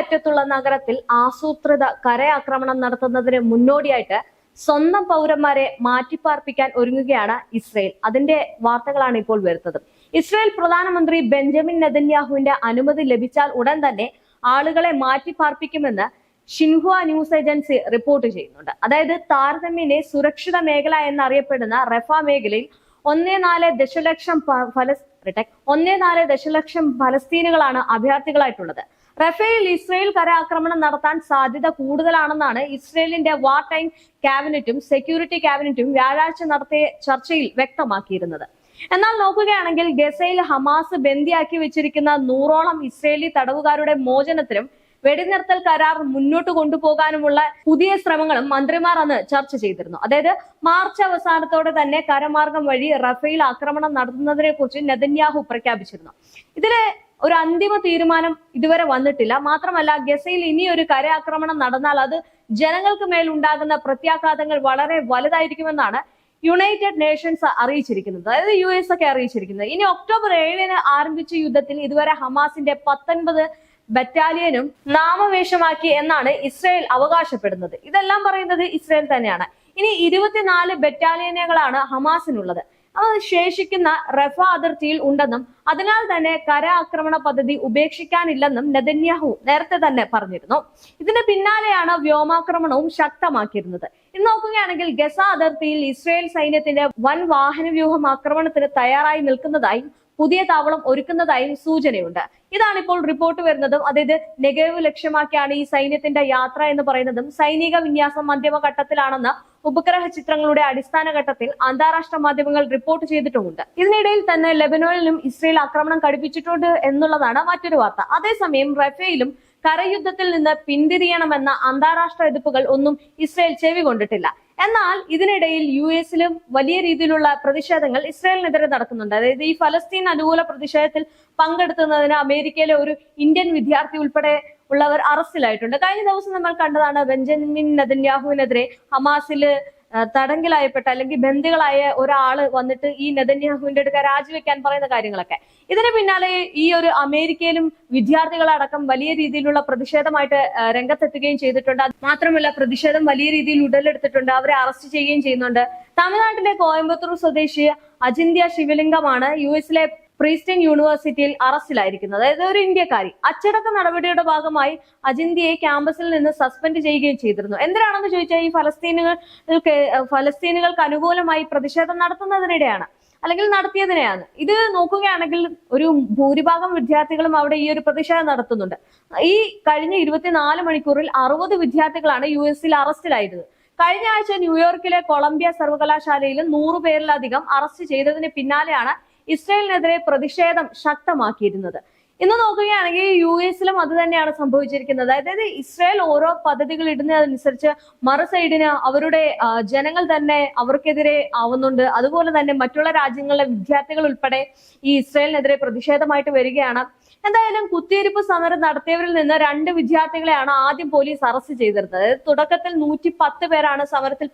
അറ്റത്തുള്ള നഗരത്തിൽ ആസൂത്രിത കരയാക്രമണം നടത്തുന്നതിന് മുന്നോടിയായിട്ട് സ്വന്തം പൗരന്മാരെ മാറ്റിപ്പാർപ്പിക്കാൻ ഒരുങ്ങുകയാണ് ഇസ്രയേൽ. അതിന്റെ വാർത്തകളാണ് ഇപ്പോൾ വരുന്നത്. ഇസ്രയേൽ പ്രധാനമന്ത്രി ബെഞ്ചമിൻ നെതന്യാഹുവിന്റെ അനുമതി ലഭിച്ചാൽ ഉടൻ തന്നെ ആളുകളെ മാറ്റിപ്പാർപ്പിക്കുമെന്ന് ഷിൻഹുവ ന്യൂസ് ഏജൻസി റിപ്പോർട്ട് ചെയ്യുന്നുണ്ട്. അതായത് താരതമ്യനെ സുരക്ഷിത മേഖല എന്നറിയപ്പെടുന്ന റഫ മേഖലയിൽ ഒന്നേ നാല് ദശലക്ഷം ഫലസ് ഒന്നേ നാല് ദശലക്ഷം ഫലസ്തീനുകളാണ് അഭയാർത്ഥികളായിട്ടുള്ളത്. റഫേൽ ഇസ്രയേൽ കരാക്രമണം നടത്താൻ സാധ്യത കൂടുതലാണെന്നാണ് ഇസ്രയേലിന്റെ വാർ ടൈം ക്യാബിനറ്റും സെക്യൂരിറ്റി ക്യാബിനറ്റും വ്യാഴാഴ്ച നടത്തിയ ചർച്ചയിൽ വ്യക്തമാക്കിയിരുന്നത്. എന്നാൽ നോക്കുകയാണെങ്കിൽ ഗസയിൽ ഹമാസ് ബന്ദിയാക്കി വെച്ചിരിക്കുന്ന നൂറോളം ഇസ്രയേലി തടവുകാരുടെ മോചനത്തിനും വെടിനിർത്തൽ കരാർ മുന്നോട്ട് കൊണ്ടുപോകാനുമുള്ള പുതിയ ശ്രമങ്ങളും മന്ത്രിമാർ അന്ന് ചർച്ച ചെയ്തിരുന്നു. അതായത് മാർച്ച് അവസാനത്തോടെ തന്നെ കരമാർഗം വഴി റഫേൽ ആക്രമണം നടത്തുന്നതിനെ കുറിച്ച് നെതന്യാഹു പ്രഖ്യാപിച്ചിരുന്നു. ഇതിൽ ഒരു അന്തിമ തീരുമാനം ഇതുവരെ വന്നിട്ടില്ല. മാത്രമല്ല ഗസയിൽ ഇനി ഒരു കരയാക്രമണം നടന്നാൽ അത് ജനങ്ങൾക്ക് മേൽ ഉണ്ടാകുന്ന പ്രത്യാഘാതങ്ങൾ വളരെ വലുതായിരിക്കുമെന്നാണ് യുണൈറ്റഡ് നേഷൻസ് അറിയിച്ചിരിക്കുന്നത്. അതായത് യു എസ് ഒക്കെ അറിയിച്ചിരിക്കുന്നത്. ഇനി ഒക്ടോബർ ഏഴിന് ആരംഭിച്ച യുദ്ധത്തിൽ ഇതുവരെ ഹമാസിന്റെ പത്തൊൻപത് ബറ്റാലിയനും നാമവേഷമാക്കി എന്നാണ് ഇസ്രയേൽ അവകാശപ്പെടുന്നത്. ഇതെല്ലാം പറയുന്നത് ഇസ്രയേൽ തന്നെയാണ്. ഇനി ഇരുപത്തിനാല് ബറ്റാലിയനുകളാണ് ഹമാസിനുള്ളത്. ശേഷിക്കുന്ന റഫ അതിർത്തിയിൽ ഉണ്ടെന്നും അതിനാൽ തന്നെ കര ആക്രമണ പദ്ധതി ഉപേക്ഷിക്കാനില്ലെന്നും നെതന്യാഹു നേരത്തെ തന്നെ പറഞ്ഞിരുന്നു. ഇതിന് പിന്നാലെയാണ് വ്യോമാക്രമണവും ശക്തമാക്കിയിരുന്നത്. ഇന്ന് നോക്കുകയാണെങ്കിൽ ഗസ അതിർത്തിയിൽ ഇസ്രയേൽ സൈന്യത്തിന്റെ വൻ വാഹന വ്യൂഹം ആക്രമണത്തിന് തയ്യാറായി നിൽക്കുന്നതായും പുതിയ താവളം ഒരുക്കുന്നതായും സൂചനയുണ്ട്. ഇതാണ് ഇപ്പോൾ റിപ്പോർട്ട് വരുന്നതും അതായത് നെഗവ് ലക്ഷ്യമാക്കിയാണ് ഈ സൈന്യത്തിന്റെ യാത്ര എന്ന് പറയുന്നതും സൈനിക വിന്യാസം മധ്യമ മധ്യമഘട്ടത്തിലാണെന്ന് ഉപഗ്രഹ ചിത്രങ്ങളുടെ അടിസ്ഥാന ഘട്ടത്തിൽ അന്താരാഷ്ട്ര മാധ്യമങ്ങൾ റിപ്പോർട്ട് ചെയ്തിട്ടുമുണ്ട്. ഇതിനിടയിൽ തന്നെ ലെബനോനിലും ഇസ്രയേൽ ആക്രമണം കടുപ്പിച്ചിട്ടുണ്ട് എന്നുള്ളതാണ് മറ്റൊരു വാർത്ത. അതേസമയം റഫേലും കരയുദ്ധത്തിൽ നിന്ന് പിന്തിരിയണമെന്ന അന്താരാഷ്ട്ര എതിർപ്പുകൾ ഒന്നും ഇസ്രയേൽ ചെവി കൊണ്ടിട്ടില്ല. എന്നാൽ ഇതിനിടയിൽ യു എസിലും വലിയ രീതിയിലുള്ള പ്രതിഷേധങ്ങൾ ഇസ്രായേലിനെതിരെ നടക്കുന്നുണ്ട്. അതായത് ഈ ഫലസ്തീൻ അനുകൂല പ്രതിഷേധത്തിൽ പങ്കെടുത്തുന്നതിന് അമേരിക്കയിലെ ഒരു ഇന്ത്യൻ വിദ്യാർത്ഥി ഉൾപ്പെടെ ഉള്ളവർ അറസ്റ്റിലായിട്ടുണ്ട്. കഴിഞ്ഞ ദിവസം നമ്മൾ കണ്ടതാണ് ബെഞ്ചമിൻ നെതന്യാഹുവിനെതിരെ ഹമാസിൽ തടങ്കിലായപ്പെട്ട അല്ലെങ്കിൽ ബന്ദികളായ ഒരാൾ വന്നിട്ട് ഈ നെതന്യാഹുവിന്റെ അടുക്ക രാജിവെക്കാൻ പറയുന്ന കാര്യങ്ങളൊക്കെ. ഇതിന് പിന്നാലെ ഈ ഒരു അമേരിക്കയിലും വിദ്യാർത്ഥികളടക്കം വലിയ രീതിയിലുള്ള പ്രതിഷേധമായിട്ട് രംഗത്തെത്തുകയും ചെയ്തിട്ടുണ്ട്. മാത്രമല്ല പ്രതിഷേധം വലിയ രീതിയിൽ ഉടലെടുത്തിട്ടുണ്ട്. അവരെ അറസ്റ്റ് ചെയ്യുകയും ചെയ്യുന്നുണ്ട്. തമിഴ്നാട്ടിലെ കോയമ്പത്തൂർ സ്വദേശി അജിന്ത്യ ശിവലിംഗമാണ്. യു എസിലെ പ്രീസ്റ്റൺ യൂണിവേഴ്സിറ്റിയിൽ അറസ്റ്റിലായിരിക്കുന്നത് അതായത് ഒരു ഇന്ത്യക്കാരി. അച്ചടക്ക നടപടിയുടെ ഭാഗമായി അജിന്ത്യയെ ക്യാമ്പസിൽ നിന്ന് സസ്പെൻഡ് ചെയ്യുകയും ചെയ്തിരുന്നു. എന്തിനാണെന്ന് ചോദിച്ചാൽ ഈ ഫലസ്തീനുകൾക്ക് ഫലസ്തീനുകൾക്ക് അനുകൂലമായി പ്രതിഷേധം നടത്തുന്നതിനിടെയാണ് അല്ലെങ്കിൽ നടത്തിയതിനെയാണ്. ഇത് നോക്കുകയാണെങ്കിൽ ഒരു ഭൂരിഭാഗം വിദ്യാർത്ഥികളും അവിടെ ഈ ഒരു പ്രതിഷേധം നടത്തുന്നുണ്ട്. ഈ കഴിഞ്ഞ ഇരുപത്തിനാല് മണിക്കൂറിൽ അറുപത് വിദ്യാർത്ഥികളാണ് യു എസിൽ അറസ്റ്റിലായത്. കഴിഞ്ഞ ആഴ്ച ന്യൂയോർക്കിലെ കൊളംബിയ സർവകലാശാലയിൽ നൂറുപേരിലധികം അറസ്റ്റ് ചെയ്തതിന് പിന്നാലെയാണ് ഇസ്രയേലിനെതിരെ പ്രതിഷേധം ശക്തമാക്കിയിരുന്നത്. ഇന്ന് നോക്കുകയാണെങ്കിൽ യു എസിലും അത് തന്നെയാണ് സംഭവിച്ചിരിക്കുന്നത്. അതായത് ഇസ്രായേൽ ഓരോ പദ്ധതികൾ ഇടുന്നതനുസരിച്ച് മറു സൈഡിന് അവരുടെ ജനങ്ങൾ തന്നെ അവർക്കെതിരെ ആവുന്നുണ്ട്. അതുപോലെ തന്നെ മറ്റുള്ള രാജ്യങ്ങളിലെ വിദ്യാർത്ഥികൾ ഉൾപ്പെടെ ഈ ഇസ്രായേലിനെതിരെ പ്രതിഷേധമായിട്ട് വരികയാണ്. എന്തായാലും കുത്തിയിരിപ്പ് സമരം നടത്തിയവരിൽ നിന്ന് രണ്ട് വിദ്യാർത്ഥികളെയാണ് ആദ്യം പോലീസ് അറസ്റ്റ് ചെയ്തിരുന്നത്. തുടക്കത്തിൽ നൂറ്റി പത്ത് പേരാണ് സമരത്തിൽ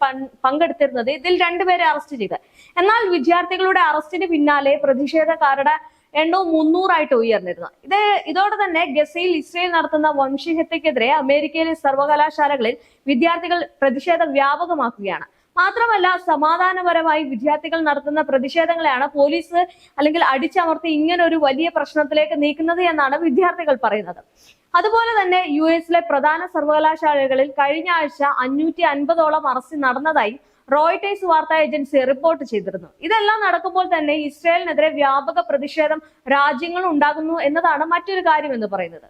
പങ്കെടുത്തിരുന്നത്. ഇതിൽ രണ്ടുപേരെ അറസ്റ്റ് ചെയ്ത്. എന്നാൽ വിദ്യാർത്ഥികളുടെ അറസ്റ്റിന് പിന്നാലെ പ്രതിഷേധക്കാരുടെ എണ്ണവും മുന്നൂറായിട്ട് ഉയർന്നിരുന്നു. ഇത് ഇതോടെ തന്നെ ഗസയിൽ ഇസ്രയേൽ നടത്തുന്ന വംശഹത്യക്കെതിരെ അമേരിക്കയിലെ സർവകലാശാലകളിൽ വിദ്യാർത്ഥികൾ പ്രതിഷേധം വ്യാപകമാക്കുകയാണ്. മാത്രമല്ല സമാധാനപരമായി വിദ്യാർത്ഥികൾ നടത്തുന്ന പ്രതിഷേധങ്ങളെയാണ് പോലീസ് അല്ലെങ്കിൽ അടിച്ചമർത്തി ഇങ്ങനെ ഒരു വലിയ പ്രശ്നത്തിലേക്ക് നീക്കുന്നത് എന്നാണ് വിദ്യാർത്ഥികൾ പറയുന്നത്. അതുപോലെ തന്നെ യു എസിലെ പ്രധാന സർവകലാശാലകളിൽ കഴിഞ്ഞ ആഴ്ച അഞ്ഞൂറ്റി അൻപതോളം അറസ്റ്റ് നടന്നതായി റോയിട്ടേഴ്സ് വാർത്താ ഏജൻസി റിപ്പോർട്ട് ചെയ്തിരുന്നു. ഇതെല്ലാം നടക്കുമ്പോൾ തന്നെ ഇസ്രായേലിനെതിരെ വ്യാപക പ്രതിഷേധം രാജ്യങ്ങൾ ഉണ്ടാകുന്നു എന്നതാണ് മറ്റൊരു കാര്യം എന്ന് പറയുന്നത്.